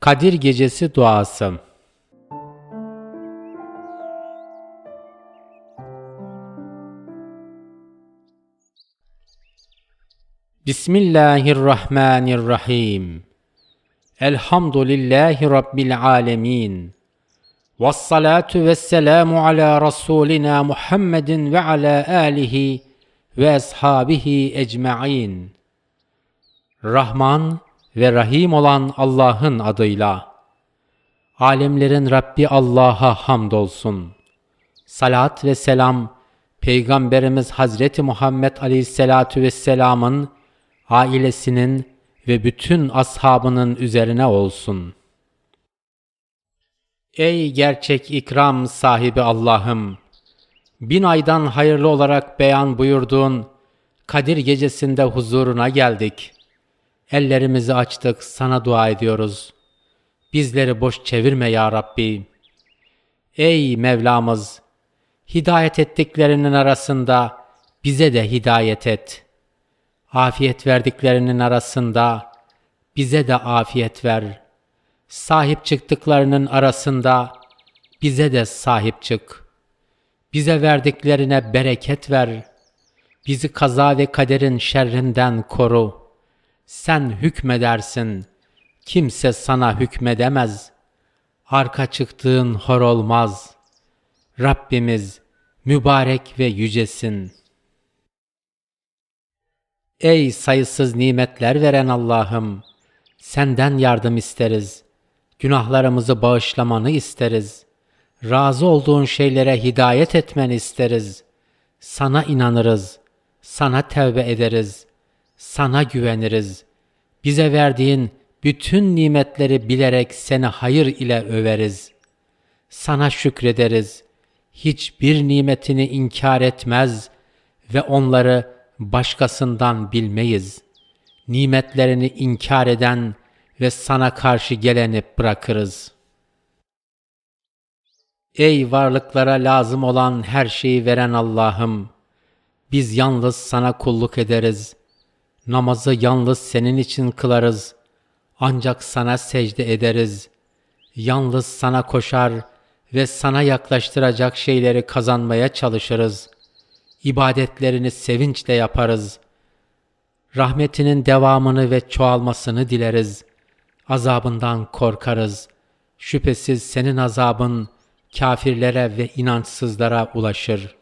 Kadir Gecesi Duası Bismillahirrahmanirrahim Elhamdülillahi Rabbil alemin Vessalatu vesselamu ala Rasulina Muhammedin ve ala alihi ve ashabihi ecma'in Rahman ve Rahim olan Allah'ın adıyla. Alemlerin Rabbi Allah'a hamdolsun. Salat ve selam Peygamberimiz Hazreti Muhammed Aleyhisselatu Vesselam'ın ailesinin ve bütün ashabının üzerine olsun. Ey gerçek ikram sahibi Allah'ım! Bin aydan hayırlı olarak beyan buyurduğun Kadir gecesinde huzuruna geldik.'' Ellerimizi açtık, sana dua ediyoruz. Bizleri boş çevirme ya Rabbi. Ey Mevlamız! Hidayet ettiklerinin arasında bize de hidayet et. Afiyet verdiklerinin arasında bize de afiyet ver. Sahip çıktıklarının arasında bize de sahip çık. Bize verdiklerine bereket ver. Bizi kaza ve kaderin şerrinden koru.'' sen hükmedersin. Kimse sana hükmedemez. Arka çıktığın hor olmaz. Rabbimiz mübarek ve yücesin. Ey sayısız nimetler veren Allah'ım, senden yardım isteriz. Günahlarımızı bağışlamanı isteriz. Razı olduğun şeylere hidayet etmeni isteriz. Sana inanırız. Sana tevbe ederiz.'' sana güveniriz. Bize verdiğin bütün nimetleri bilerek seni hayır ile överiz. Sana şükrederiz. Hiçbir nimetini inkar etmez ve onları başkasından bilmeyiz. Nimetlerini inkar eden ve sana karşı geleni bırakırız. Ey varlıklara lazım olan her şeyi veren Allah'ım! Biz yalnız sana kulluk ederiz.'' Namazı yalnız senin için kılarız. Ancak sana secde ederiz. Yalnız sana koşar ve sana yaklaştıracak şeyleri kazanmaya çalışırız. İbadetlerini sevinçle yaparız. Rahmetinin devamını ve çoğalmasını dileriz. Azabından korkarız. Şüphesiz senin azabın kafirlere ve inançsızlara ulaşır.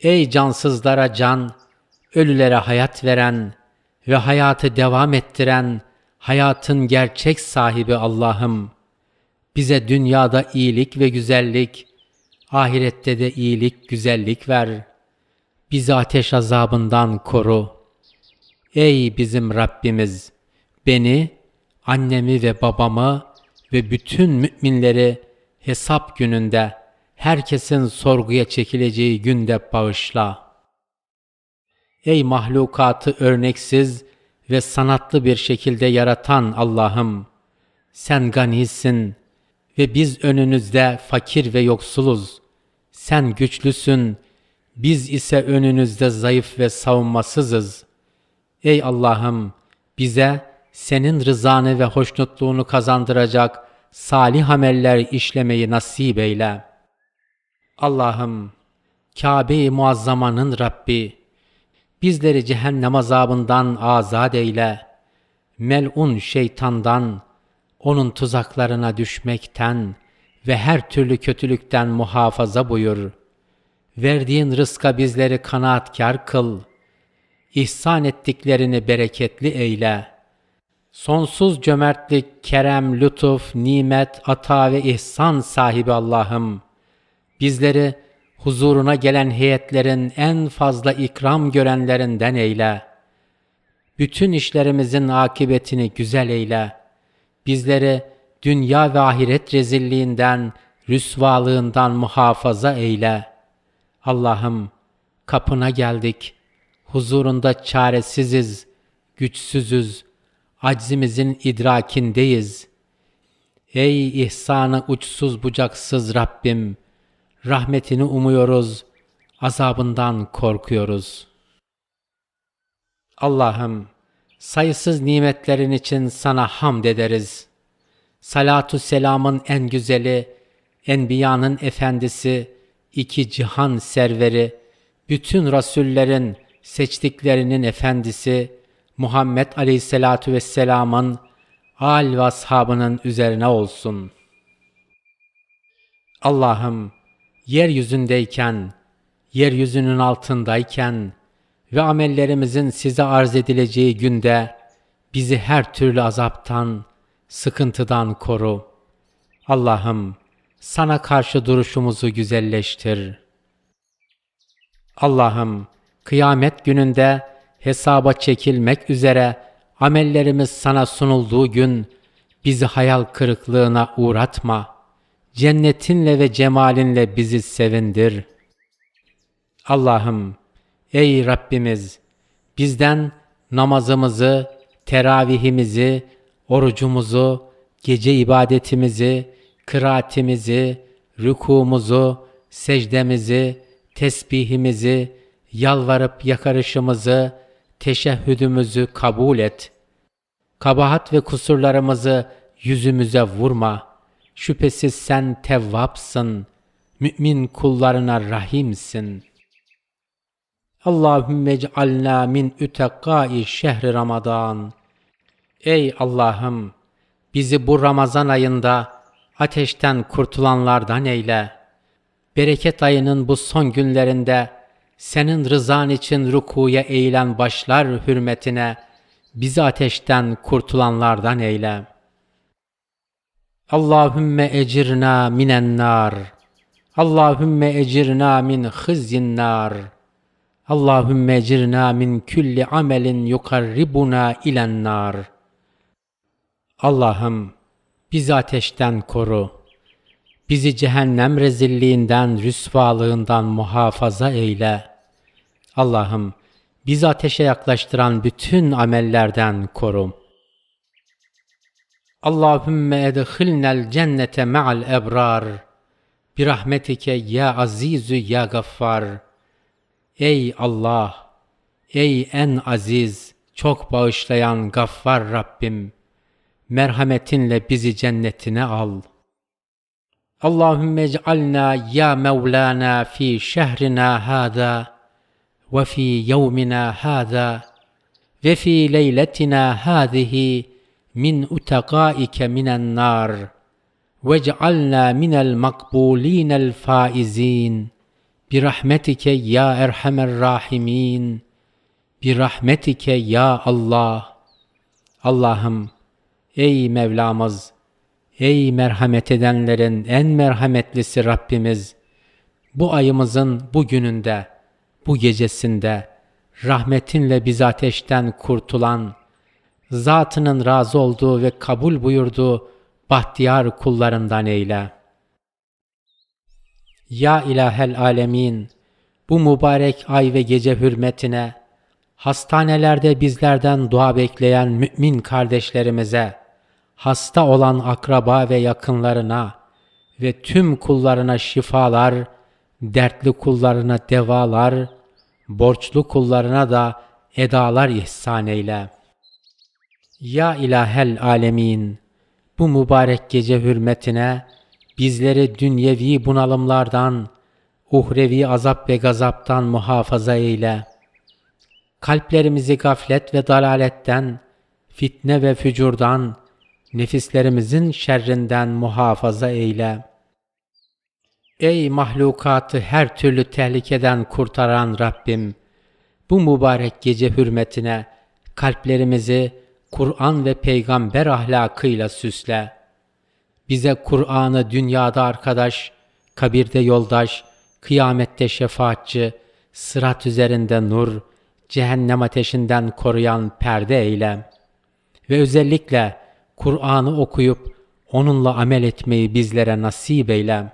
Ey cansızlara can, ölülere hayat veren ve hayatı devam ettiren hayatın gerçek sahibi Allah'ım, bize dünyada iyilik ve güzellik, ahirette de iyilik, güzellik ver. Bizi ateş azabından koru. Ey bizim Rabbimiz! Beni, annemi ve babamı ve bütün müminleri hesap gününde, herkesin sorguya çekileceği günde bağışla.'' Ey mahlukatı örneksiz ve sanatlı bir şekilde yaratan Allah'ım! Sen ganisin ve biz önünüzde fakir ve yoksuluz. Sen güçlüsün, biz ise önünüzde zayıf ve savunmasızız. Ey Allah'ım! Bize senin rızanı ve hoşnutluğunu kazandıracak salih ameller işlemeyi nasip eyle. Allah'ım, Kabe-i Muazzama'nın Rabbi, Bizleri cehennem azabından azat eyle. Melun şeytandan, onun tuzaklarına düşmekten ve her türlü kötülükten muhafaza buyur. Verdiğin rızka bizleri kanaatkar kıl. İhsan ettiklerini bereketli eyle. Sonsuz cömertlik, kerem, lütuf, nimet, ata ve ihsan sahibi Allah'ım, bizleri huzuruna gelen heyetlerin en fazla ikram görenlerinden eyle. Bütün işlerimizin akıbetini güzel eyle. Bizleri dünya ve ahiret rezilliğinden, rüsvalığından muhafaza eyle. Allah'ım kapına geldik. Huzurunda çaresiziz, güçsüzüz, aczimizin idrakindeyiz. Ey ihsanı uçsuz bucaksız Rabbim, rahmetini umuyoruz, azabından korkuyoruz. Allah'ım, sayısız nimetlerin için sana hamd ederiz. Salatu selamın en güzeli, Enbiyanın efendisi, iki cihan serveri, bütün rasullerin seçtiklerinin efendisi, Muhammed Aleyhisselatu Vesselam'ın al ve ashabının üzerine olsun. Allah'ım, yeryüzündeyken, yeryüzünün altındayken ve amellerimizin size arz edileceği günde bizi her türlü azaptan, sıkıntıdan koru. Allah'ım, sana karşı duruşumuzu güzelleştir. Allah'ım, kıyamet gününde hesaba çekilmek üzere amellerimiz sana sunulduğu gün bizi hayal kırıklığına uğratma. Cennetinle ve cemalinle bizi sevindir. Allah'ım, ey Rabbimiz, bizden namazımızı, teravihimizi, orucumuzu, gece ibadetimizi, kıraatimizi, rükumuzu, secdemizi, tesbihimizi, yalvarıp yakarışımızı, teşehhüdümüzü kabul et. Kabahat ve kusurlarımızı yüzümüze vurma. Şüphesiz sen tevvapsın. Mümin kullarına rahimsin. Allahümme ec'alna min ütekkai şehri Ramazan. Ey Allah'ım! Bizi bu Ramazan ayında ateşten kurtulanlardan eyle. Bereket ayının bu son günlerinde senin rızan için rukuya eğilen başlar hürmetine bizi ateşten kurtulanlardan eyle. Allahümme ecirna minen nar. Allahümme ecirna min hızyin nar. Allahümme ecirna min külli amelin yukarribuna ilen nar. Allah'ım bizi ateşten koru. Bizi cehennem rezilliğinden, rüsvalığından muhafaza eyle. Allah'ım bizi ateşe yaklaştıran bütün amellerden koru. Allahümme edhilnel cennete ma'al ebrar. Birahmetike ya azizü ya gaffar. Ey Allah! Ey en aziz, çok bağışlayan gaffar Rabbim! Merhametinle bizi cennetine al. Allahümme ec'alna ya Mevlana fi şehrina hâdâ ve fi yevmina hâdâ ve fi leyletina hâzihi min utaqaike minen nar vec'alna minel makbulinel faizin birahmetike ya erhamer rahimin. Birahmetike ya Allah. Allah'ım ey Mevlamız ey merhamet edenlerin en merhametlisi Rabbimiz bu ayımızın bu gününde bu gecesinde rahmetinle bizi ateşten kurtulan zatının razı olduğu ve kabul buyurduğu bahtiyar kullarından eyle. Ya ilahel alemin, bu mübarek ay ve gece hürmetine, hastanelerde bizlerden dua bekleyen mümin kardeşlerimize, hasta olan akraba ve yakınlarına ve tüm kullarına şifalar, dertli kullarına devalar, borçlu kullarına da edalar ihsan eyle. Ya ilahel alemin, bu mübarek gece hürmetine bizleri dünyevi bunalımlardan, uhrevi azap ve gazaptan muhafaza eyle. Kalplerimizi gaflet ve dalaletten, fitne ve fücurdan, nefislerimizin şerrinden muhafaza eyle. Ey mahlukatı her türlü tehlikeden kurtaran Rabbim! Bu mübarek gece hürmetine kalplerimizi Kur'an ve peygamber ahlakıyla süsle. Bize Kur'an'ı dünyada arkadaş, kabirde yoldaş, kıyamette şefaatçi, sırat üzerinde nur, cehennem ateşinden koruyan perde eyle. Ve özellikle Kur'an'ı okuyup onunla amel etmeyi bizlere nasip eyle.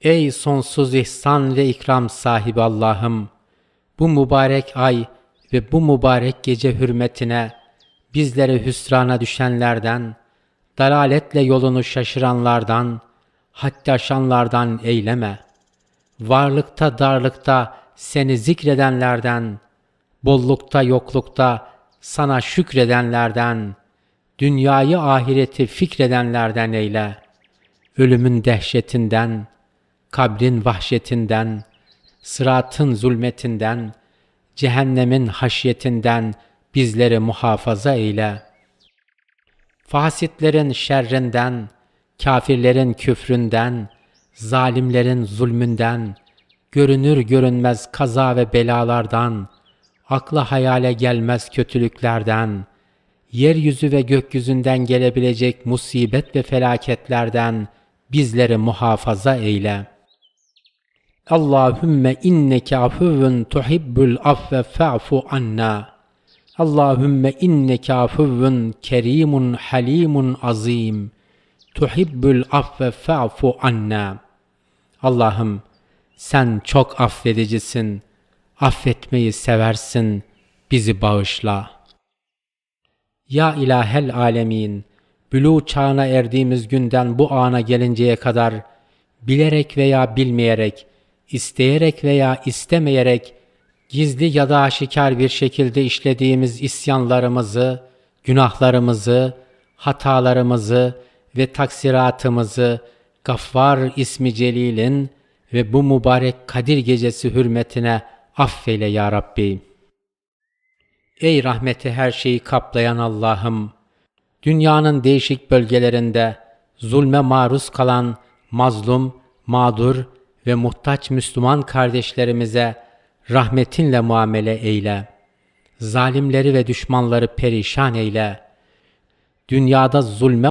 Ey sonsuz ihsan ve ikram sahibi Allah'ım! Bu mübarek ay ve bu mübarek gece hürmetine bizleri hüsrana düşenlerden, Dalaletle yolunu şaşıranlardan, haddi aşanlardan eyleme. Varlıkta darlıkta seni zikredenlerden, bollukta yoklukta sana şükredenlerden, dünyayı ahireti fikredenlerden eyle. Ölümün dehşetinden, kabrin vahşetinden, sıratın zulmetinden, cehennemin haşyetinden bizleri muhafaza eyle. Fasitlerin şerrinden, kafirlerin küfründen, zalimlerin zulmünden, görünür görünmez kaza ve belalardan, akla hayale gelmez kötülüklerden, yeryüzü ve gökyüzünden gelebilecek musibet ve felaketlerden bizleri muhafaza eyle. Allahümme inneke afuvun tuhibbul affe fa'fu anna. Allahümme inneke afuvun kerimun halimun azim. Tuhibbul affe fa'fu anna. Allah'ım sen çok affedicisin. Affetmeyi seversin. Bizi bağışla. Ya ilahel alemin, bülû çağına erdiğimiz günden bu ana gelinceye kadar bilerek veya bilmeyerek, isteyerek veya istemeyerek gizli ya da aşikar bir şekilde işlediğimiz isyanlarımızı, günahlarımızı, hatalarımızı ve taksiratımızı Gaffar ismi Celil'in ve bu mübarek Kadir gecesi hürmetine affeyle ya Rabbi. Ey rahmeti her şeyi kaplayan Allah'ım! Dünyanın değişik bölgelerinde zulme maruz kalan mazlum, mağdur ve muhtaç Müslüman kardeşlerimize rahmetinle muamele eyle. Zalimleri ve düşmanları perişan eyle. Dünyada zulme